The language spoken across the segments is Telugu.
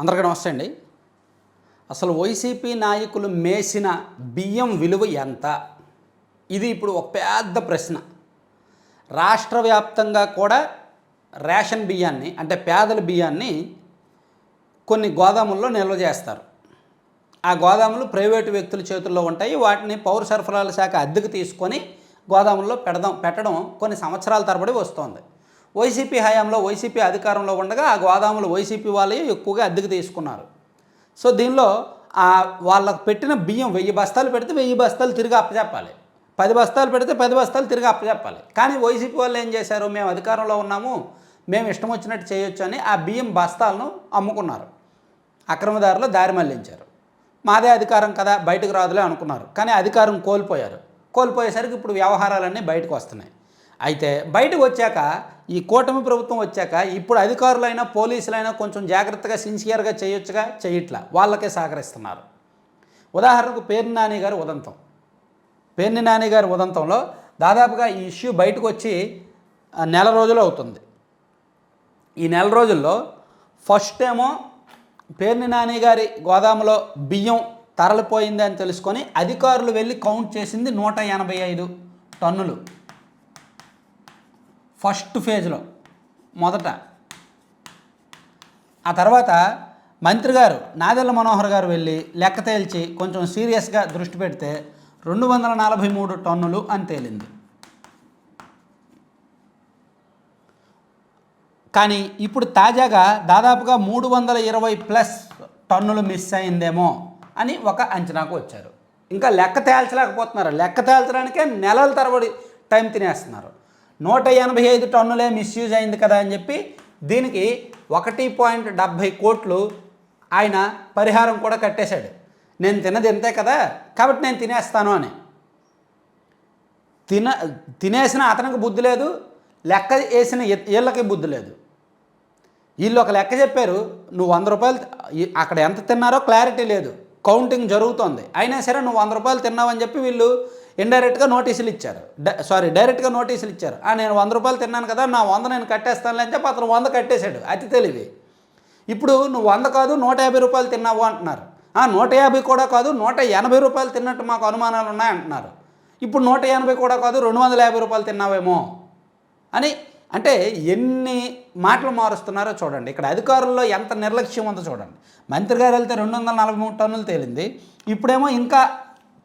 అందరికీ నమస్తే అండి. అసలు వైసీపీ నాయకులు మేసిన బియ్యం విలువ ఎంత? ఇది ఇప్పుడు ఒక పెద్ద ప్రశ్న. రాష్ట్ర వ్యాప్తంగా కూడా రేషన్ బియ్యాన్ని అంటే పేదల బియ్యాన్ని కొన్ని గోదాముల్లో నిల్వ చేస్తారు. ఆ గోదాములు ప్రైవేటు వ్యక్తుల చేతుల్లో ఉంటాయి. వాటిని పౌర సరఫరాల శాఖ అద్దెకు తీసుకొని గోదాముల్లో పెడదాం పెట్టడం కొన్ని సంవత్సరాల తరబడి వస్తోంది. వైసీపీ హయాంలో వైసీపీ అధికారంలో ఉండగా ఆ గోదాములు వైసీపీ వాళ్ళే ఎక్కువగా అద్దెకు తీసుకున్నారు. సో దీనిలో వాళ్ళకు పెట్టిన బియ్యం వెయ్యి బస్తాలు పెడితే వెయ్యి బస్తాలు తిరిగి అప్పచెప్పాలి. పది బస్తాలు పెడితే పది బస్తాలు తిరిగి అప్పచెప్పాలి. కానీ వైసీపీ వాళ్ళు ఏం చేశారు? మేము అధికారంలో ఉన్నాము మేము ఇష్టం వచ్చినట్టు చేయొచ్చు అని ఆ బియ్యం బస్తాలను అమ్ముకున్నారు. అక్రమదారులు దారి మళ్ళించారు. మాదే అధికారం కదా బయటకు రాదులే అనుకున్నారు. కానీ అధికారం కోల్పోయారు. కోల్పోయేసరికి ఇప్పుడు వ్యవహారాలన్నీ బయటకు వస్తున్నాయి. అయితే బయటకు వచ్చాక ఈ కూటమి ప్రభుత్వం వచ్చాక ఇప్పుడు అధికారులైనా పోలీసులైనా కొంచెం జాగ్రత్తగా సిన్సియర్గా చేయొచ్చుగా చేయట్లా. వాళ్ళకే సహకరిస్తున్నారు. ఉదాహరణకు పేర్ని నాని గారి ఉదంతం. పేర్ని నాని గారి ఉదంతంలో దాదాపుగా ఈ ఇష్యూ బయటకు వచ్చి నెల రోజులు అవుతుంది. ఈ నెల రోజుల్లో ఫస్ట్ ఏమో పేర్ని నాని గారి గోదాములో బియ్యం తరలిపోయింది అని తెలుసుకొని అధికారులు వెళ్ళి కౌంట్ చేసింది నూట ఎనభై ఐదు టన్నులు. ఫస్ట్ ఫేజ్లో మొదట. ఆ తర్వాత మంత్రి గారు నాదెల్ల మనోహర్ గారు వెళ్ళి లెక్క తేల్చి కొంచెం సీరియస్గా దృష్టి పెడితే రెండు వందల నలభై మూడు టన్నులు అని తేలింది. కానీ ఇప్పుడు తాజాగా దాదాపుగా మూడు వందల ఇరవై ప్లస్ టన్నులు మిస్ అయిందేమో అని ఒక అంచనాకు వచ్చారు. ఇంకా లెక్క తేల్చలేకపోతున్నారు. లెక్క తేల్చడానికే నెలల తరబడి టైం తినేస్తున్నారు. నూట ఎనభై ఐదు టన్నులే మిస్యూజ్ అయింది కదా అని చెప్పి దీనికి ఒకటి పాయింట్ డెబ్భై కోట్లు ఆయన పరిహారం కూడా కట్టేశాడు. నేను తినది ఇంతే కదా కాబట్టి నేను తినేస్తాను అని. తిన తినేసిన అతనికి బుద్ధి లేదు లెక్క వేసిన వీళ్ళకి బుద్ధి లేదు. వీళ్ళు ఒక లెక్క చెప్పారు నువ్వు వంద రూపాయలు అక్కడ ఎంత తిన్నారో క్లారిటీ లేదు. కౌంటింగ్ జరుగుతోంది. అయినా సరే నువ్వు వంద రూపాయలు తిన్నావని చెప్పి వీళ్ళు ఇండైరెక్ట్గా నోటీసులు ఇచ్చారు. డ- సారీ డైరెక్ట్గా నోటీసులు ఇచ్చారు. ఆ నేను వంద రూపాయలు తిన్నాను కదా నా వంద నేను కట్టేస్తానులే అని చెప్పి అతను వంద కట్టేశాడు. అతి తెలివి. ఇప్పుడు నువ్వు వంద కాదు నూట యాభై రూపాయలు తిన్నావు అంటున్నారు. ఆ నూట యాభై కూడా కాదు నూట ఎనభై రూపాయలు తిన్నట్టు మాకు అనుమానాలు ఉన్నాయి అంటున్నారు. ఇప్పుడు నూట ఎనభై కూడా కాదు రెండు వందల యాభై రూపాయలు తిన్నావేమో అని అంటే ఎన్ని మాటలు మారుస్తున్నారో చూడండి. ఇక్కడ అధికారుల్లో ఎంత నిర్లక్ష్యం ఉందో చూడండి. మంత్రి గారు వెళ్తే రెండు వందల నలభై మూడు టన్నులు తేలింది. ఇప్పుడేమో ఇంకా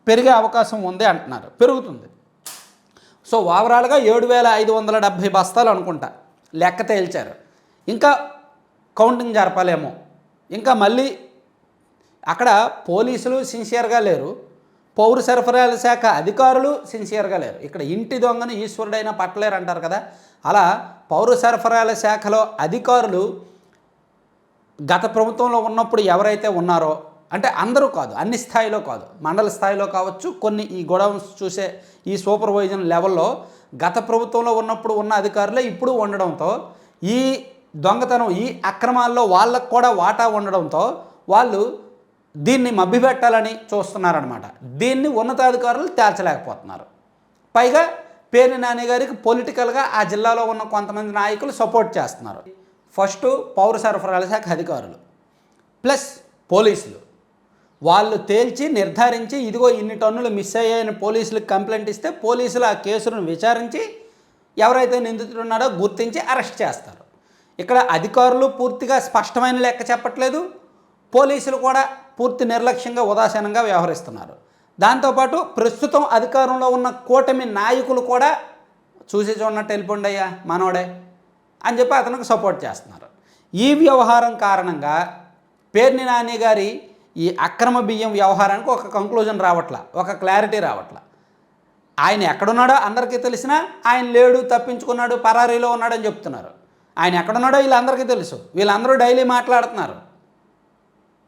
పెరిగే అవకాశం ఉంది అంటున్నారు. పెరుగుతుంది. సో ఓవరాల్గా ఏడు వేల ఐదు వందల డెబ్భై బస్తాలు అనుకుంటా. లెక్క తేల్చారు. ఇంకా కౌంటింగ్ జరపాలేమో. ఇంకా మళ్ళీ అక్కడ పోలీసులు సిన్సియర్గా లేరు. పౌర సరఫరాల శాఖ అధికారులు సిన్సియర్గా లేరు. ఇక్కడ ఇంటి దొంగను ఈశ్వరుడైనా పట్టలేరు అంటారు కదా. అలా పౌర సరఫరాల శాఖలో అధికారులు గత ప్రభుత్వంలో ఉన్నప్పుడు ఎవరైతే ఉన్నారో అంటే అందరూ కాదు అన్ని స్థాయిలో కాదు. మండల స్థాయిలో కావచ్చు కొన్ని ఈ గొడవన్స్ చూసే ఈ సూపర్వైజన్ లెవెల్లో గత ప్రభుత్వంలో ఉన్నప్పుడు ఉన్న అధికారులే ఇప్పుడు ఉండడంతో ఈ దొంగతనం ఈ అక్రమాల్లో వాళ్ళకు కూడా వాటా ఉండడంతో వాళ్ళు దీన్ని మభ్యపెట్టాలని చూస్తున్నారనమాట దీన్ని ఉన్నతాధికారులు తేల్చలేకపోతున్నారు. పైగా పేర్ని నాని గారికి పొలిటికల్గా ఆ జిల్లాలో ఉన్న కొంతమంది నాయకులు సపోర్ట్ చేస్తున్నారు. ఫస్ట్ పౌర సరఫరాల శాఖ అధికారులు ప్లస్ పోలీసులు. వాళ్ళు తేల్చి నిర్ధారించి ఇదిగో ఇన్ని టన్నులు మిస్ అయ్యాయని పోలీసులకు కంప్లైంట్ ఇస్తే పోలీసులు ఆ కేసును విచారించి ఎవరైతే నిందితుడు ఉన్నాడో గుర్తించి అరెస్ట్ చేస్తారు. ఇక్కడ అధికారులు పూర్తిగా స్పష్టమైన లెక్క చెప్పట్లేదు. పోలీసులు కూడా పూర్తి నిర్లక్ష్యంగా ఉదాసీనంగా వ్యవహరిస్తున్నారు. దాంతోపాటు ప్రస్తుతం అధికారంలో ఉన్న కూటమి నాయకులు కూడా చూసి చూడనట్టు వెళ్ళిపోండి అయ్యా మనోడే అని చెప్పి అతనికి సపోర్ట్ చేస్తున్నారు. ఈ వ్యవహారం కారణంగా పేర్ని నాని గారి ఈ అక్రమ బియ్యం వ్యవహారానికి ఒక కంక్లూజన్ రావట్లా ఒక క్లారిటీ రావట్లా. ఆయన ఎక్కడున్నాడో అందరికీ తెలిసినా ఆయన లేడు తప్పించుకున్నాడు పరారీలో ఉన్నాడని చెప్తున్నారు. ఆయన ఎక్కడున్నాడో వీళ్ళందరికీ తెలుసు. వీళ్ళందరూ డైలీ మాట్లాడుతున్నారు.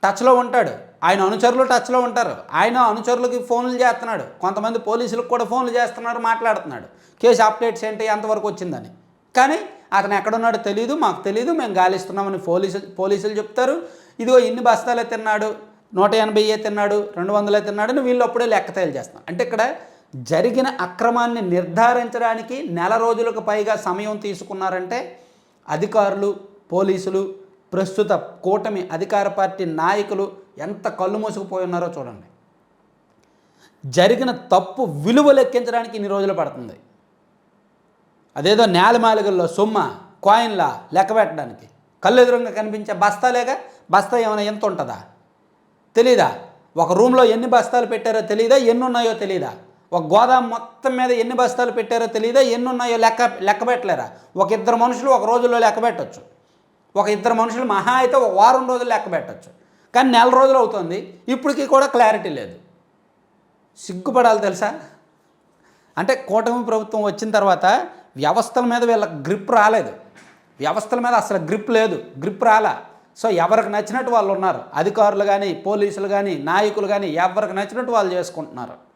టచ్లో ఉంటాడు. ఆయన అనుచరులు టచ్లో ఉంటారు. ఆయన అనుచరులకి ఫోన్లు చేస్తున్నాడు. కొంతమంది పోలీసులకు కూడా ఫోన్లు చేస్తున్నారు మాట్లాడుతున్నాడు. కేసు అప్డేట్స్ ఏంటి ఎంతవరకు వచ్చిందని. కానీ అతను ఎక్కడున్నాడో తెలియదు మాకు తెలియదు మేము గాలిస్తున్నామని పోలీసులు పోలీసులు చెప్తారు. ఇదిగో ఇన్ని బస్తాలే తిన్నాడు నూట ఎనభైయే తిన్నాడు రెండు వందలే తిన్నాడని వీళ్ళు అప్పుడే లెక్క తేల్చేస్తున్నారు అంటే ఇక్కడ జరిగిన అక్రమాన్ని నిర్ధారించడానికి నెల రోజులకు పైగా సమయం తీసుకున్నారంటే అధికారులు పోలీసులు ప్రస్తుత కూటమి అధికార పార్టీ నాయకులు ఎంత కళ్ళు మూసుకుపోయి ఉన్నారో చూడండి. జరిగిన తప్పు విలువ లెక్కించడానికి ఇన్ని రోజులు పడుతుంది. అదేదో నేలమాలిగల్లో సొమ్మ కాయిన్లా లెక్క పెట్టడానికి. కళ్ళు ఎదురుగా కనిపించే బస్తాలేగా బస్తా ఏమైనా ఎంత ఉంటుందా? తెలీదా? ఒక రూమ్లో ఎన్ని బస్తాలు పెట్టారో తెలీదా? ఎన్ని ఉన్నాయో తెలీదా? ఒక గోదాం మొత్తం మీద ఎన్ని బస్తాలు పెట్టారో తెలియదా ఎన్ని ఉన్నాయో లెక్క లెక్క పెట్టలేరా? ఒక ఇద్దరు మనుషులు ఒక రోజుల్లో లెక్క పెట్టచ్చు. ఒక ఇద్దరు మనుషులు మహా అయితే ఒక వారం రోజులు లెక్క పెట్టచ్చు. కానీ నెల రోజులు అవుతుంది. ఇప్పటికీ కూడా క్లారిటీ లేదు. సిగ్గుపడాలి తెలుసా? అంటే కూటమి ప్రభుత్వం వచ్చిన తర్వాత వ్యవస్థల మీద వీళ్ళకి గ్రిప్ రాలేదు. వ్యవస్థల మీద అసలు గ్రిప్ లేదు. గ్రిప్ రాలా. సో ఎవరికి నచ్చినట్టు వాళ్ళు ఉన్నారు. అధికారులు కానీ పోలీసులు కానీ నాయకులు కానీ ఎవరికి నచ్చినట్టు వాళ్ళు చేసుకుంటున్నారు.